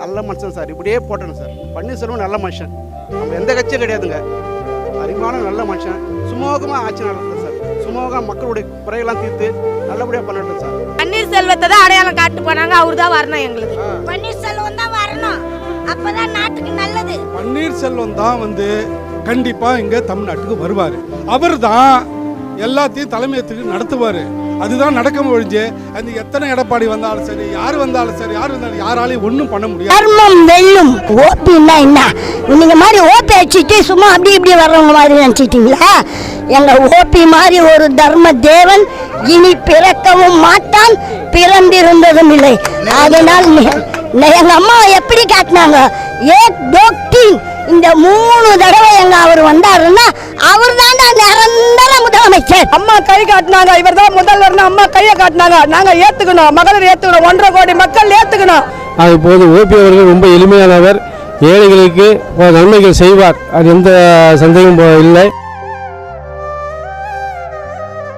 நல்ல மனுஷன் சார். இப்படியே போட்டணும் சார். பன்னீர்செல்வம் நல்ல மனுஷன். நம்ம எந்த கட்சியும் கிடையாதுங்க. அறிவான நல்ல மனுஷன். சுமூகமாக ஆட்சி நடத்தும் சார். சுமூகமாக மக்களுடைய குறையெல்லாம் தீர்த்து நல்லபடியாக பண்ணட்டும் சார். பன்னீர்செல்வத்தை தான் அடையாளம் காட்டு போனாங்க. அவர் தான் வரணும் எங்களுக்கு. பன்னீர்செல்வம் தான் வரணும். அப்பதான் நாட்டுக்கு நல்லது. பன்னீர்செல்வம் தான் வந்து கண்டிப்பாக இங்கே தமிழ்நாட்டுக்கு வருவார். அவர் தான் எல்லாத்தையும் தலைமையத்துக்கு நடத்துவார். அதுதான் நடக்க ஒழிஞ்சு அந்த எத்தனை எடப்பாடி வந்தாலும் சரி யார் வந்தாலும் சரி யார் வந்தாலும் யாராலையும் ஒன்றும் பண்ண முடியாது. தர்மம் வெல்லும். ஓபின்னா என்ன? நீங்க மாதிரி ஓபி அடிச்சுட்டு சும்மா அப்படி இப்படி வர்றவங்க மாதிரி நினைச்சிட்டீங்களா எங்க ஓபி மாதிரி ஒரு தர்ம தேவன் இனி பிறக்கவும் மாட்டான் பிறந்திருந்ததும் இல்லை. அதனால் எங்கள் எங்க அம்மா எப்படி காட்டினாங்க? ஏ டோக்டி இந்த மூணு தடவை எங்க அவர் வந்தாருன்னா அவர் தான் நிரந்தர முதலமைச்சர் அம்மா கை காட்டினாங்க. இவர் தான் முதல்வர்னு அம்மா கையை காட்டினாங்க. நாங்க ஏத்துக்கணும். மகளிர் ஏத்துக்கணும். ஒன்றரை கோடி மக்கள் ஏத்துக்கணும். அது போது ஓபி அவர்கள் ரொம்ப எளிமையானவர். ஏழைகளுக்கு நன்மைகள் செய்வார். அது எந்த சந்தேகமும் இல்லை.